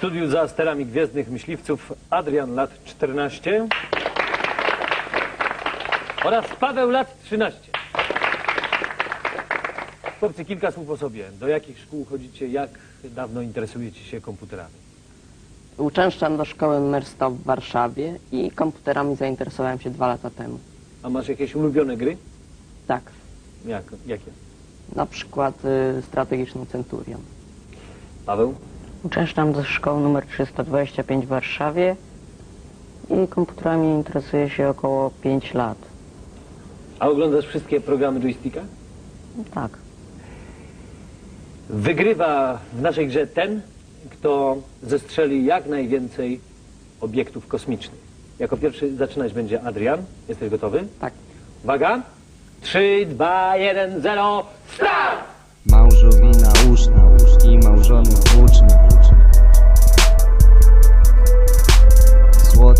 studiu za sterami Gwiezdnych Myśliwców Adrian lat 14 oraz Paweł lat 13. Chłopcy, kilka słów o sobie. Do jakich szkół chodzicie? Jak dawno interesujecie się komputerami? Uczęszczam do szkoły Merstop w Warszawie i komputerami zainteresowałem się dwa lata temu. A masz jakieś ulubione gry? Tak, Jak, jakie? na przykład y, strategiczną Centurion. Paweł? Uczęszczam do szkoły nr 325 w Warszawie i komputerami interesuję się około 5 lat. A oglądasz wszystkie programy joysticka? Tak. Wygrywa w naszej grze ten, kto zestrzeli jak najwięcej obiektów kosmicznych. Jako pierwszy zaczynać będzie Adrian. Jesteś gotowy? Tak. Uwaga! 3, 2, 1, 0, start! Małżowina uszna i małżony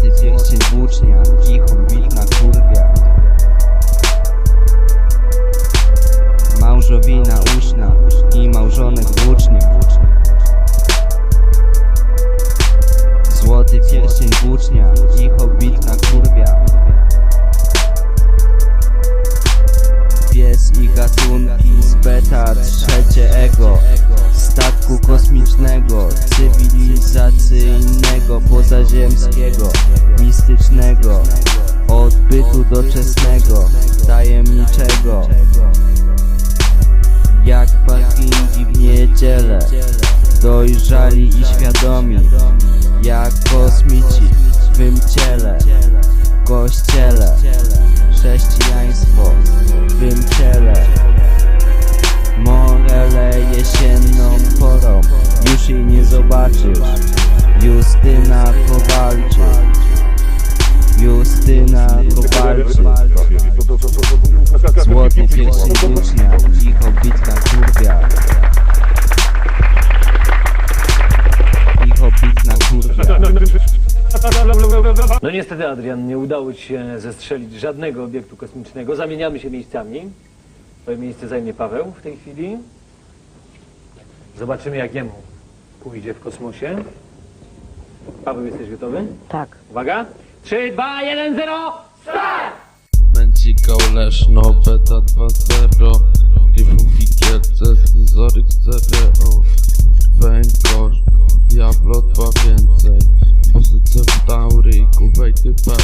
Złoty pierścień włócznia i hobbit na kurwia Małżowina uszna i małżonek włócznie. Złoty pierścień włócznia i hobbit na kurwia Odbytu doczesnego, tajemniczego. Jak parkingi w niedzielę Dojrzali i świadomi Jak kosmici w swym ciele Kościele Chrześcijaństwo w swym ciele. Morele jesienną porą Już jej nie zobaczysz Justyna Kowalczyk Kowalczyk Złoty pierścień włócznia i hobbitka kurwia I hobbitna kurwia No niestety, Adrian, nie udało ci się zestrzelić żadnego obiektu kosmicznego. Zamieniamy się miejscami. Twoje miejsce zajmie Paweł w tej chwili. Zobaczymy, jak jemu pójdzie w kosmosie. Paweł, jesteś gotowy? Tak. Uwaga! 3, 2, 1, 0, start! Leszno, beta 2.0 Gryfów Fikielce, scyzoryk stereo Węgorz, Diablo 2 więcej Pozycja w Taury i kuwejty pełne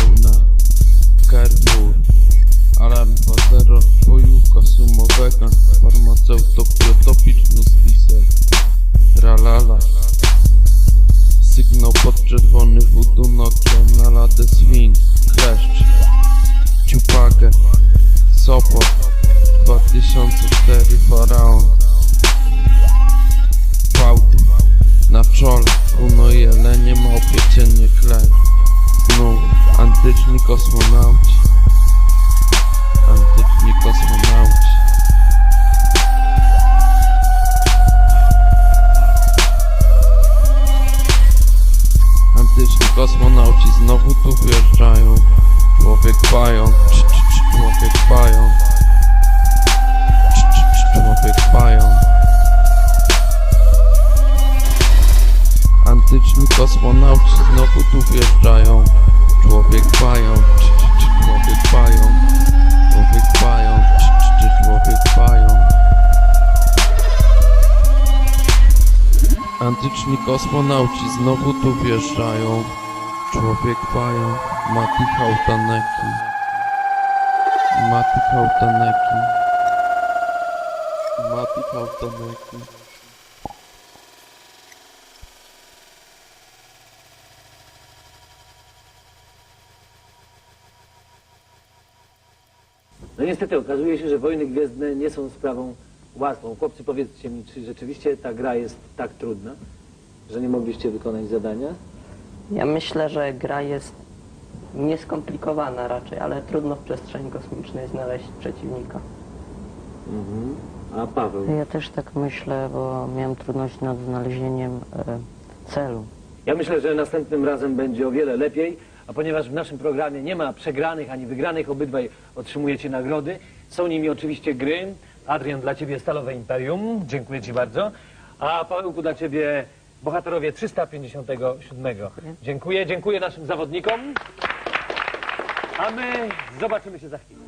Sopot 2004 Faraon. Fałdy Na czole Kuno jelenie małpie cienie chleb. Znów Antyczni kosmonauci. Antyczni kosmonauci. Antyczni kosmonauci znowu tu wjeżdżają. Człowiek pająk, cz, cz, Człowiek pająk. Antyczni kosmonauci znowu tu wjeżdżają. Człowiek cz, człowiek pająk. Człowiek cz, człowiek pająk. Antyczni kosmonauci znowu tu wjeżdżają. Człowiek pająk, Mati Hałtaneki Mati Hałtaneki Mati Hałtaneki No niestety, okazuje się, że wojny gwiezdne nie są sprawą łatwą. Chłopcy, powiedzcie mi, czy rzeczywiście ta gra jest tak trudna, że nie mogliście wykonać zadania? Ja myślę, że gra jest nieskomplikowana raczej, ale trudno w przestrzeni kosmicznej znaleźć przeciwnika. Mhm. A Paweł? Ja też tak myślę, bo miałem trudność nad znalezieniem e, celu. Ja myślę, że następnym razem będzie o wiele lepiej, a ponieważ w naszym programie nie ma przegranych ani wygranych, obydwaj otrzymujecie nagrody. Są nimi oczywiście gry. Adrian, dla Ciebie Stalowe Imperium. Dziękuję Ci bardzo. A Pawełku, dla Ciebie bohaterowie 357. Dziękuję, dziękuję naszym zawodnikom. A my zobaczymy się za chwilę.